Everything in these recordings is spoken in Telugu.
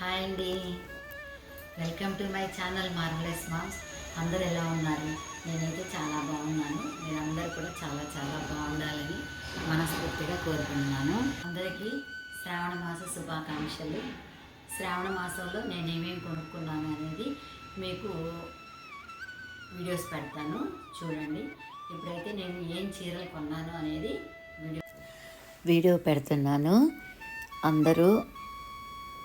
హాయ్ అండి. Welcome to my channel marvellous moms అందరు ఎలా ఉన్నారు? నేనైతే చాలా బాగున్నాను. మీరందరూ కూడా చాలా చాలా బాగుండాలని మనస్ఫూర్తిగా కోరుకుంటున్నాను. అందరికీ శ్రావణ మాస శుభాకాంక్షలు. శ్రావణ మాసంలో నేను ఏమేమి కొనుక్కున్నాను అనేది మీకు వీడియోస్ పెడతాను. చూడండి. ఇప్పుడైతే నేను ఏం చీరలు కొన్నాను అనేది వీడియో వీడియో పెడుతున్నాను. అందరూ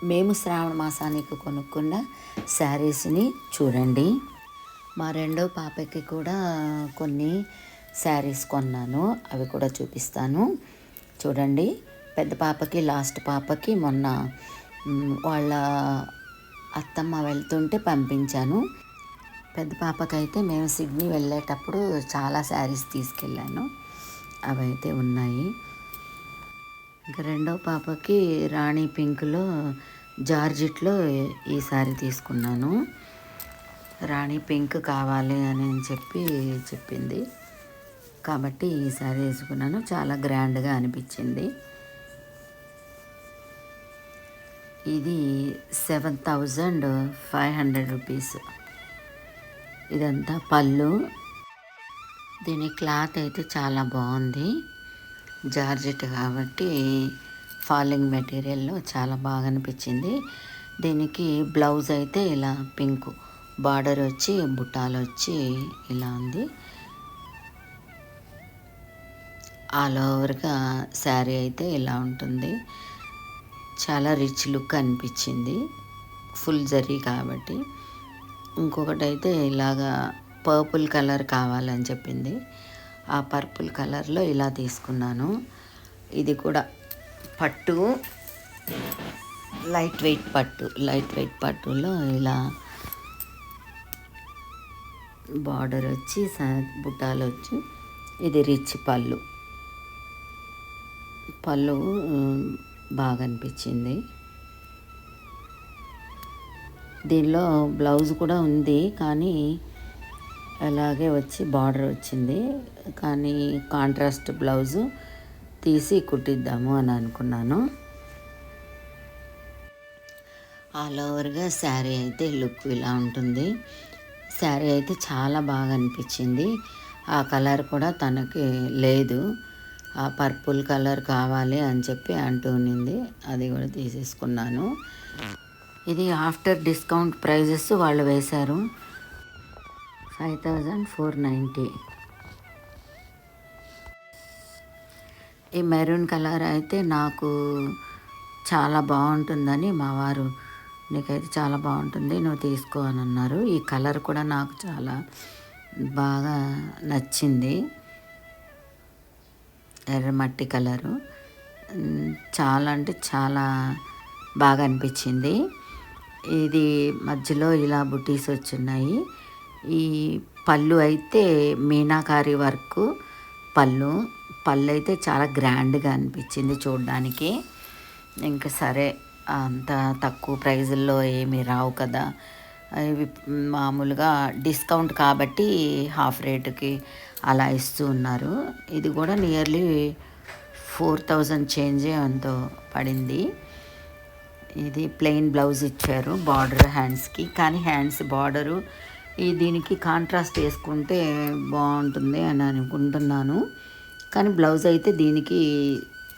మేము శ్రావణ మాసానికి కొనుక్కున్న శారీస్ని చూడండి. మా రెండో పాపకి కూడా కొన్ని శారీస్ కొన్నాను. అవి కూడా చూపిస్తాను. చూడండి. పెద్ద పాపకి లాస్ట్ పాపకి మొన్న వాళ్ళ అత్తమ్మ వెళ్తుంటే పంపించాను. పెద్ద పాపకైతే మేము సిడ్నీ వెళ్ళేటప్పుడు చాలా శారీస్ తీసుకెళ్ళాను. అవైతే ఉన్నాయి. ఇంకా రెండో పాపకి రాణి పింక్లో జార్జిట్లో ఈ సారీ తీసుకున్నాను. రాణి పింక్ కావాలి అని చెప్పి చెప్పింది. కాబట్టి ఈ సారీ వేసుకున్నాను. చాలా గ్రాండ్గా అనిపించింది. ఇది seven thousand five hundred rupees. ఇదంతా పళ్ళు. దీని క్లాత్ అయితే చాలా బాగుంది. జార్జెట్ కాబట్టి ఫాలింగ్ మెటీరియల్లో చాలా బాగా అనిపించింది దీనికి బ్లౌజ్ అయితే ఇలా పింక్ బార్డర్ వచ్చి బుట్టాలు వచ్చి ఇలా ఉంది. ఆల్ ఓవర్గా శారీ అయితే ఇలా ఉంటుంది. చాలా రిచ్ లుక్ అనిపించింది. ఫుల్ జరీ కాబట్టి. ఇంకొకటి అయితే ఇలాగా పర్పుల్ కలర్ కావాలని చెప్పింది. ఆ పర్పుల్ కలర్లో ఇలా తీసుకున్నాను. ఇది కూడా పట్టు లైట్ వెయిట్ పట్టు లైట్ వెయిట్ పట్టులో ఇలా బార్డర్ వచ్చి బుట్టాలు వచ్చి ఇది రిచ్ పళ్ళు. పళ్ళు బాగా అనిపించింది. దీనిలో బ్లౌజ్ కూడా ఉంది కానీ అలాగే వచ్చి బార్డర్ వచ్చింది. కానీ కాంట్రాస్ట్ బ్లౌజు తీసి కుట్టిద్దాము అని అనుకున్నాను. ఆల్ ఓవర్గా శారీ అయితే లుక్ ఇలా ఉంటుంది. శారీ అయితే చాలా బాగా అనిపించింది. ఆ కలర్ కూడా తనకి లేదు. ఆ పర్పుల్ కలర్ కావాలి అని చెప్పి అంటూ ఉన్నింది. అది కూడా తీసేసుకున్నాను. ఇది ఆఫ్టర్ డిస్కౌంట్ ప్రైజెస్ వాళ్ళు వేశారు. Five thousand four ninety. ఈ మెరూన్ కలర్ అయితే నాకు చాలా బాగుంటుందని మా వారు నీకైతే చాలా బాగుంటుంది నువ్వు తీసుకో అని అన్నారు. ఈ కలర్ కూడా నాకు చాలా బాగా నచ్చింది. ఎర్రమట్టి కలరు. చాలా అంటే చాలా బాగా అనిపించింది. ఇది మధ్యలో ఇలా బుటీస్ వచ్చున్నాయి ఈ పళ్ళు అయితే మీనాకారి వర్క్ పళ్ళు. పళ్ళు అయితే చాలా గ్రాండ్గా అనిపించింది చూడడానికి. ఇంకా సరే అంత తక్కువ ప్రైజుల్లో ఏమీ రావు కదా. ఇవి మామూలుగా డిస్కౌంట్ కాబట్టి హాఫ్ రేటుకి అలా ఇస్తూ ఉన్నారు. ఇది కూడా నియర్లీ ఫోర్ థౌజండ్ చేంజే అంతో పడింది. ఇది ప్లెయిన్ బ్లౌజ్ ఇచ్చారు బార్డర్ హ్యాండ్స్కి. కానీ హ్యాండ్స్ బార్డరు ఈ దీనికి కాంట్రాస్ట్ వేసుకుంటే బాగుంటుంది అని అనుకుంటున్నాను. కానీ బ్లౌజ్ అయితే దీనికి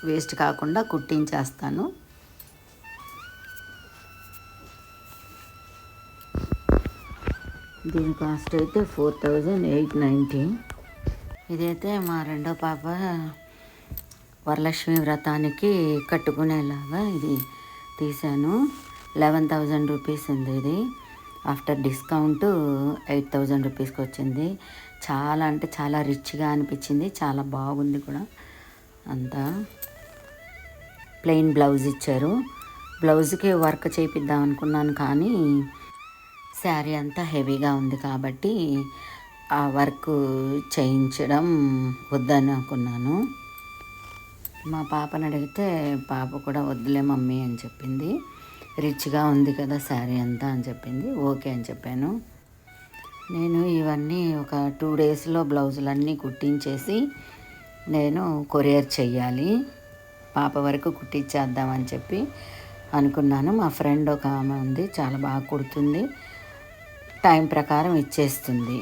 వేస్ట్ కాకుండా కుట్టించేస్తాను. దీని కాస్ట్ అయితే ఫోర్ థౌజండ్ ఎయిట్ నైంటీ. ఇదైతే మా రెండో పాప వరలక్ష్మి వ్రతానికి కట్టుకునేలాగా ఇది తీశాను. లెవెన్ థౌజండ్ రూపీస్ ఉంది ఇది. ఆఫ్టర్ డిస్కౌంట్ ఎయిట్ థౌజండ్ రూపీస్కి వచ్చింది. చాలా అంటే చాలా రిచ్గా అనిపించింది. చాలా బాగుంది కూడా. అంతా ప్లెయిన్ బ్లౌజ్ ఇచ్చారు. బ్లౌజ్కి వర్క్ చేపిద్దాం అనుకున్నాను కానీ శారీ అంతా హెవీగా ఉంది కాబట్టి ఆ వర్క్ చేయించడం వద్దని అనుకున్నాను. మా పాపని అడిగితే పాప కూడా వద్దులే మమ్మీ అని చెప్పింది. రిచ్గా ఉంది కదా శారీ అంతా అని చెప్పింది. ఓకే అని చెప్పాను. నేను ఇవన్నీ ఒక టూ డేస్లో బ్లౌజులన్నీ కుట్టించేసి నేను కొరియర్ చెయ్యాలి. పాప వరకు కుట్టించేద్దామని చెప్పి అనుకున్నాను. మా ఫ్రెండ్ ఒక ఆమె ఉంది చాలా బాగా కుడుతుంది. టైం ప్రకారం ఇచ్చేస్తుంది.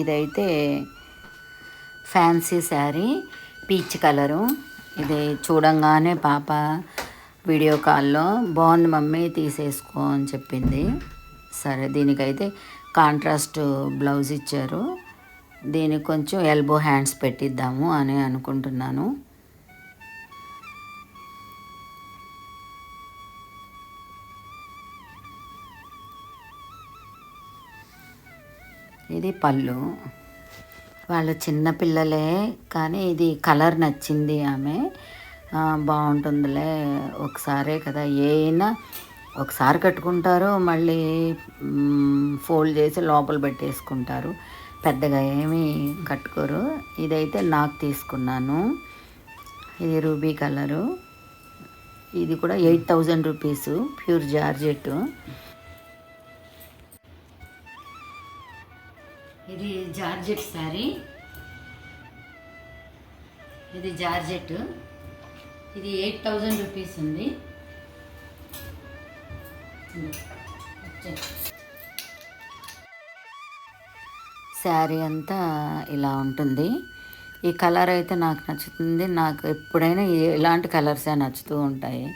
ఇదైతే ఫ్యాన్సీ శారీ పీచ్ కలరు. ఇది చూడంగానే పాప వీడియో కాల్లో బాగుంది మమ్మీ తీసేసుకో అని చెప్పింది. సరే దీనికైతే కాంట్రాస్ట్ బ్లౌజ్ ఇచ్చారు. దీనికి కొంచెం ఎల్బో హ్యాండ్స్ పెట్టిద్దాము అని అనుకుంటున్నాను. ఇది పళ్ళు. వాళ్ళు చిన్నపిల్లలే కానీ ఇది కలర్ నచ్చింది ఆమె. బాగుంటుందిలే. ఒకసారే కదా ఏమైనా ఒకసారి కట్టుకుంటారు మళ్ళీ ఫోల్డ్ చేసి లోపల పెట్టేసుకుంటారు. పెద్దగా ఏమీ కట్టుకోరు. ఇదైతే నాకు తీసుకున్నాను. ఇది రూబీ కలరు. ఇది కూడా eight thousand rupees pure georgette ఇది జార్జెట్ శారీ. ఇది జార్జెట్ ఇది ఎయిట్ థౌజండ్ రూపీస్ ఉంది. శారీ అంతా ఇలా ఉంటుంది. ఈ కలర్ అయితే నాకు నచ్చుతుంది. నాకు ఎప్పుడైనా ఇలాంటి కలర్సే నచ్చుతూ ఉంటాయి.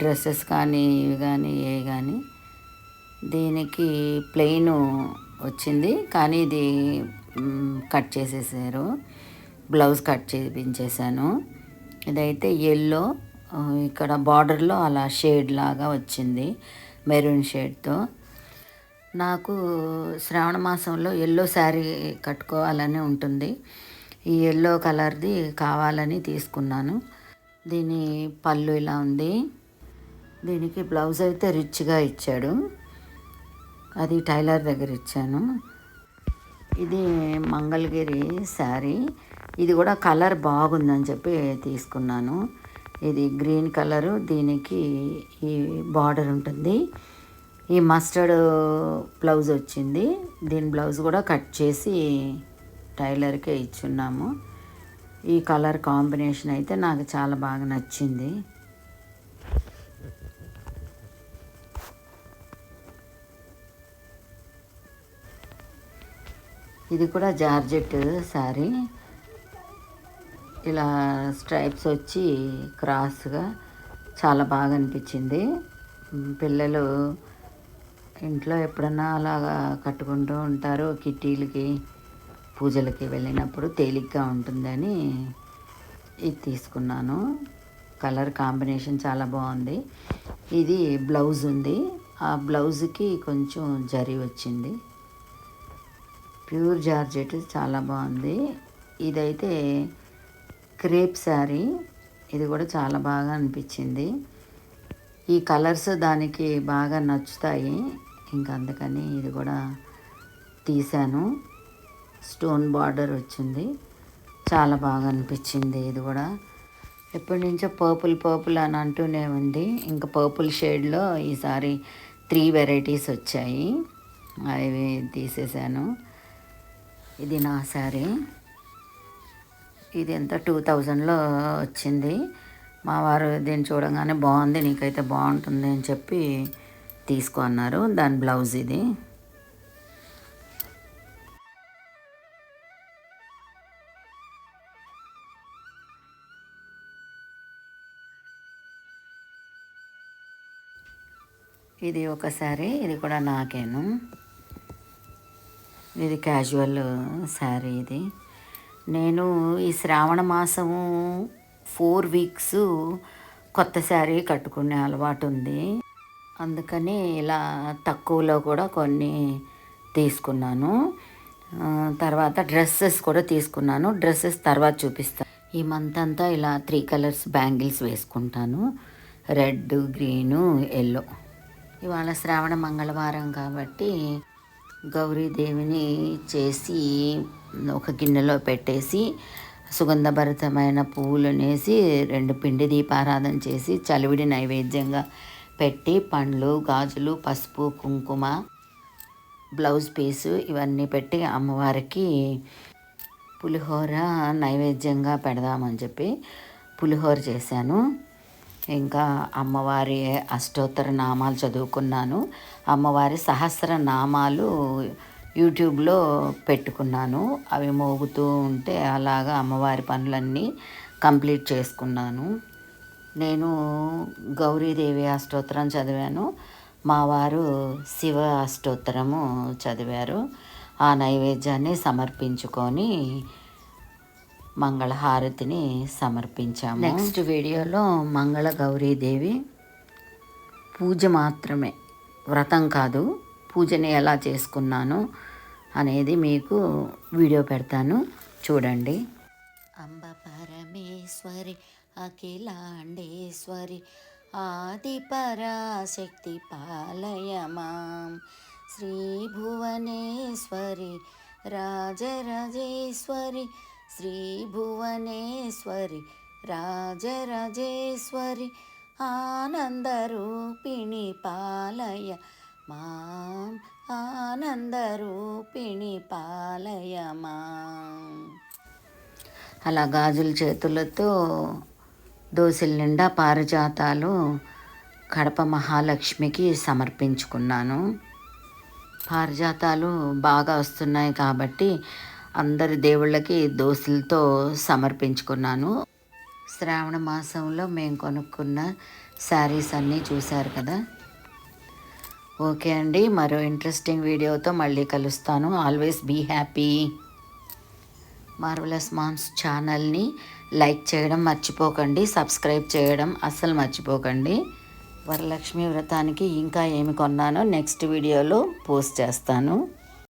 డ్రెస్సెస్ కానీ ఇవి కానీ ఏ కానీ. దీనికి ప్లెయిన్ వచ్చింది. కానీ ఇది కట్ చేసేసారు. బ్లౌజ్ కట్ చేపించేశాను. ఇదైతే ఎల్లో ఇక్కడ బార్డర్లో అలా షేడ్ లాగా వచ్చింది మెరూన్ షేడ్తో నాకు శ్రావణ మాసంలో ఎల్లో శారీ కట్టుకోవాలని ఉంటుంది. ఈ ఎల్లో కలర్ది కావాలని తీసుకున్నాను. దీని పళ్ళు ఇలా ఉంది. దీనికి బ్లౌజ్ అయితే రిచ్గా ఇచ్చాడు. అది టైలర్ దగ్గర ఇచ్చాను. ఇది మంగళగిరి శారీ ఇది కూడా కలర్ బాగుందని చెప్పి తీసుకున్నాను. ఇది గ్రీన్ కలరు. దీనికి ఈ బార్డర్ ఉంటుంది. ఈ మస్టర్డ్ బ్లౌజ్ వచ్చింది. దీని బ్లౌజ్ కూడా కట్ చేసి టైలర్కే ఇచ్చున్నాము. ఈ కలర్ కాంబినేషన్ అయితే నాకు చాలా బాగా నచ్చింది. ఇది కూడా జార్జెట్ శారీ. ఇలా స్ట్రైప్స్ వచ్చి క్రాస్గా చాలా బాగా అనిపించింది. పిల్లలు ఇంట్లో ఎప్పుడన్నా అలాగా కట్టుకుంటూ ఉంటారు. కిట్టీలకి పూజలకి వెళ్ళినప్పుడు తేలిగ్గా ఉంటుందని ఇది తీసుకున్నాను. కలర్ కాంబినేషన్ చాలా బాగుంది. ఇది బ్లౌజ్ ఉంది. ఆ బ్లౌజ్కి కొంచెం జరి వచ్చింది. ప్యూర్ జార్జెట్ చాలా బాగుంది. ఇదైతే క్రేప్ శారీ. ఇది కూడా చాలా బాగా అనిపించింది. ఈ కలర్స్ దానికి బాగా నచ్చుతాయి. ఇంకా అందుకని ఇది కూడా తీశాను. స్టోన్ బార్డర్ వచ్చింది. చాలా బాగా అనిపించింది ఇది కూడా. ఎప్పటి నుంచో పర్పుల్ పర్పుల్ అని అంటూనే ఉంది. ఇంకా పర్పుల్ షేడ్లో ఈసారి త్రీ వెరైటీస్ వచ్చాయి. అవి తీసేసాను ఇది నా శారీ. ఇది ఎంత? టూ థౌజండ్లో వచ్చింది. మా వారు దీన్ని చూడగానే బాగుంది నీకైతే బాగుంటుంది అని చెప్పి తీసుకో అన్నారు. దాని బ్లౌజ్ ఇది. ఇది ఒక శారీ ఇది కూడా నాకేను. ఇది క్యాజువల్ శారీ ఇది. నేను ఈ శ్రావణ మాసము ఫోర్ వీక్స్ కొత్త శారీ కట్టుకునే అలవాటు ఉంది అందుకని ఇలా తక్కువలో కూడా కొన్ని తీసుకున్నాను. తర్వాత డ్రెస్సెస్ కూడా తీసుకున్నాను. డ్రెస్సెస్ తర్వాత చూపిస్తాను ఈ మంత్ అంతా ఇలా త్రీ కలర్స్ బ్యాంగిల్స్ వేసుకుంటాను. Red green yellow. ఇవాళ శ్రావణ మంగళవారం కాబట్టి గౌరీదేవిని చేసి ఒక గిన్నెలో పెట్టేసి సుగంధభరితమైన పువ్వులునేసి రెండు పిండి దీపారాధన చేసి చలివిడి నైవేద్యంగా పెట్టి పండ్లు గాజులు పసుపు కుంకుమ బ్లౌజ్ పీసు ఇవన్నీ పెట్టి అమ్మవారికి పులిహోర నైవేద్యంగా పెడదామని చెప్పి పులిహోర చేశాను. ఇంకా అమ్మవారి అష్టోత్తర నామాలు చదువుకున్నాను. అమ్మవారి సహస్ర నామాలు యూట్యూబ్లో పెట్టుకున్నాను. అవి మోగుతూ ఉంటే అలాగా అమ్మవారి పనులన్నీ కంప్లీట్ చేసుకున్నాను. నేను గౌరీదేవి అష్టోత్తరం చదివాను. మా వారు శివ అష్టోత్తరము చదివారు. ఆ నైవేద్యాన్ని సమర్పించుకొని మంగళహారతిని సమర్పించాము. నెక్స్ట్ వీడియోలో మంగళ గౌరీదేవి పూజ మాత్రమే వ్రతం కాదు పూజని ఎలా చేసుకున్నాను అనేది మీకు వీడియో పెడతాను. చూడండి. అంబ పరమేశ్వరి అఖిలాండేశ్వరి ఆది పరాశక్తి పాలయమాం. శ్రీ భువనేశ్వరి రాజరాజేశ్వరి శ్రీ భువనేశ్వరి రాజరాజేశ్వరి ఆనందరూపిణి పాలయ మాం ఆనందరూపిణి పాలయ మాం. అలా గాజుల చేతులతో దోశల నిండా పారిజాతాలు కడప మహాలక్ష్మికి సమర్పించుకున్నాను. పారిజాతాలు బాగా వస్తున్నాయి కాబట్టి అందరి దేవుళ్ళకి దోశలతో సమర్పించుకున్నాను. శ్రావణ మాసంలో మేము కొనుక్కున్న శారీస్ అన్నీ చూశారు కదా. ఓకే అండి మరో ఇంట్రెస్టింగ్ వీడియోతో మళ్ళీ కలుస్తాను. Always be happy. Marvellous moms ఛానల్ని లైక్ చేయడం మర్చిపోకండి సబ్స్క్రైబ్ చేయడం అస్సలు మర్చిపోకండి. వరలక్ష్మి వ్రతానికి ఇంకా ఏమి కొన్నానో నెక్స్ట్ వీడియోలో పోస్ట్ చేస్తాను.